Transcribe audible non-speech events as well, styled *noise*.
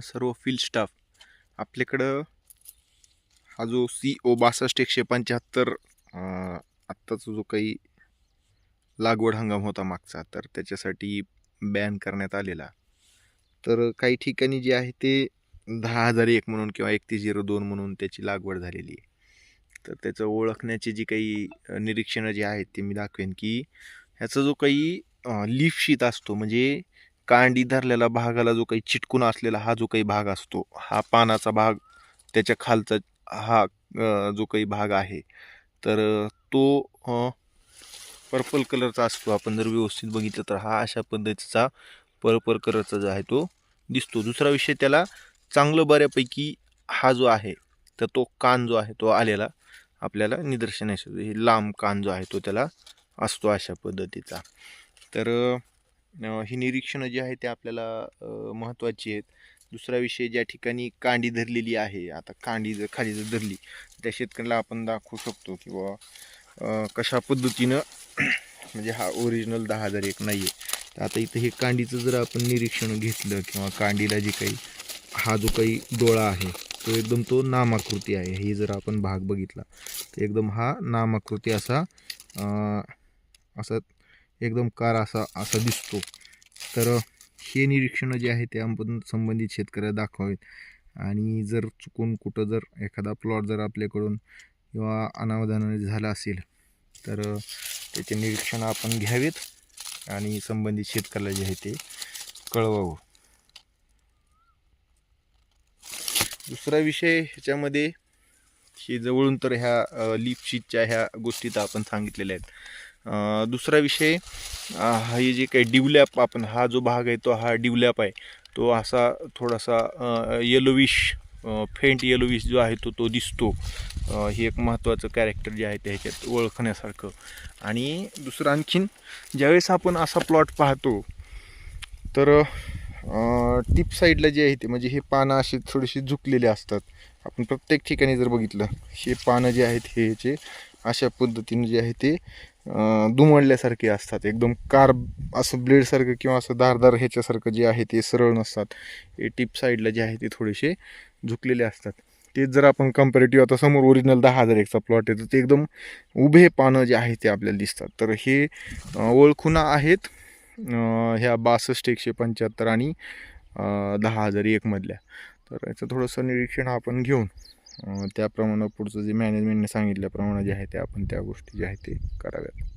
सर्व field staff आपल्याकडं हा जो सी ओ बासष्ट एकशे पंच्याहत्तर आत्ताचा जो काही लागवड हंगाम होता मागचा तर त्याच्यासाठी बॅन करण्यात आलेला. तर काही ठिकाणी जे आहे ते दहा हजार एक म्हणून किंवा एकतीस झिरो दोन म्हणून त्याची लागवड झालेली आहे. तर त्याचं ओळखण्याची जी काही निरीक्षणं जी आहेत ते मी दाखवेन की ह्याचा जो काही लीफ शीत असतो म्हणजे कांडी धरलेला भागाला जो काही चिटकून असलेला हा जो काही भाग असतो हा पानाचा भाग त्याच्या खालचा हा जो काही भाग आहे तर तो पर्पल कलरचा असतो. आपण जर व्यवस्थित बघितलं तर हा अशा पद्धतीचा पर्पल कलरचा जो आहे तो दिसतो. दुसरा विषय त्याला चांगलं बऱ्यापैकी हा जो आहे तर तो कान जो आहे तो आलेला आपल्याला निदर्शनास हे लांब कान जो आहे तो त्याला असतो अशा पद्धतीचा. तर ही निरीक्षणं जी आहे ते आपल्याला महत्त्वाची आहेत. दुसरा विषय ज्या ठिकाणी कांडी धरलेली आहे आता कांडी जर खाली जर धरली त्या शेतकऱ्याला आपण दाखवू शकतो किंवा कशा पद्धतीनं *clears throat* म्हणजे हा ओरिजिनल दहा हजार एक नाही आहे तर आता इथं हे कांडीचं जर आपण निरीक्षण घेतलं किंवा कांडीला जे काही हा जो काही डोळा आहे तो एकदम तो नामाकृती आहे. हे जर आपण भाग बघितला तर एकदम हा नामाकृती असा असा एकदम कार असा असा दिसतो. तर हे निरीक्षणं जे आहे ते संबंधित शेतकऱ्याला दाखवावेत. आणि जर चुकून कुठं जर एखादा प्लॉट जर आपल्याकडून किंवा अनावधानाने झाला असेल तर त्याचे निरीक्षण आपण घ्यावेत आणि संबंधित शेतकऱ्याला जे आहे ते कळवावं. दुसरा विषय ह्याच्यामध्ये हे जवळून तर ह्या लिपशीटच्या ह्या गोष्टी तर आपण सांगितलेल्या आहेत. दुसरा विषय हा हे जे काही डिवलॅप आपण हा जो भाग आहे तो हा डिवलॅप आहे. तो असा थोडासा येलोविश फेंट येलोविश जो आहे तो तो दिसतो. हे एक महत्त्वाचं कॅरेक्टर जे आहे ते ह्याच्यात ओळखण्यासारखं. आणि दुसरं आणखीन ज्यावेळेस आपण असा प्लॉट पाहतो तर टिप साईडला जे आहे ते म्हणजे हे पानं अशी थोडीशी झुकलेली असतात. आपण प्रत्येक ठिकाणी जर बघितलं हे पानं जे आहेत हे याचे अशा पद्धतीने जे आहे ते दुमडल्यासारखे असतात. एकदम कार असं ब्लेडसारखं किंवा असं धारदार ह्याच्यासारखं जे आहे ते सरळ नसतात. हे टिप साईडला जे आहे ते थोडेसे झुकलेले असतात. तेच जर आपण कम्पॅरेटिव्ह आता समोर ओरिजिनल दहा हजार एकचा प्लॉट आहे तर ते एकदम उभे पानं जे आहे ते आपल्याला दिसतात. तर हे ओळखुना आहेत ह्या बासष्ट एकशे पंच्याहत्तर आणि दहा हजार एकमधल्या तर याचं थोडंसं निरीक्षण आपण घेऊन त्याप्रमाणे पुढचं जे मॅनेजमेंटने सांगितल्याप्रमाणे जे आहे ते आपण त्या गोष्टी ज्या आहेत ते कराव्यात.